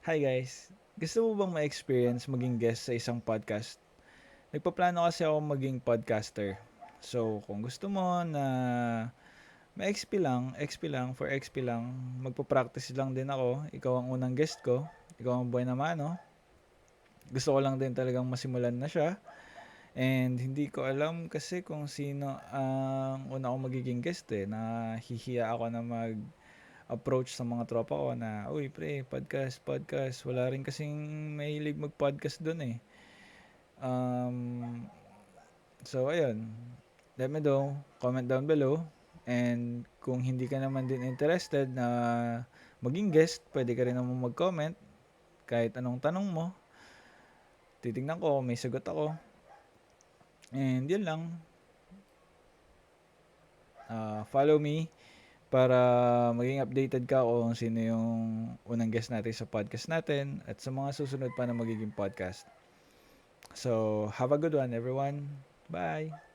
Hi guys! Gusto mo bang ma-experience maging guest sa isang podcast? Nagpaplano kasi ako maging podcaster. So, kung gusto mo na ma-XP lang, XP lang, for XP lang, magpa-practice lang din ako. Ikaw ang unang guest ko. Ikaw ang buhay na mano. Gusto ko lang din talagang masimulan na siya. And hindi ko alam kasi kung sino ang una akong magiging guest eh. Nahihiya ako na mag approach sa mga tropa ko na, uy pre, podcast, podcast. Wala rin kasing mahilig mag-podcast doon eh. Um, so, ayun. Let me know. Comment down below. And kung hindi ka naman din interested na maging guest, pwede ka rin naman mag-comment. Kahit anong tanong mo. Titignan ko may sagot ako. And yun lang. Uh, follow me para maging updated ka kung sino yung unang guest natin sa podcast natin at sa mga susunod pa na magiging podcast. So, have a good one everyone. Bye!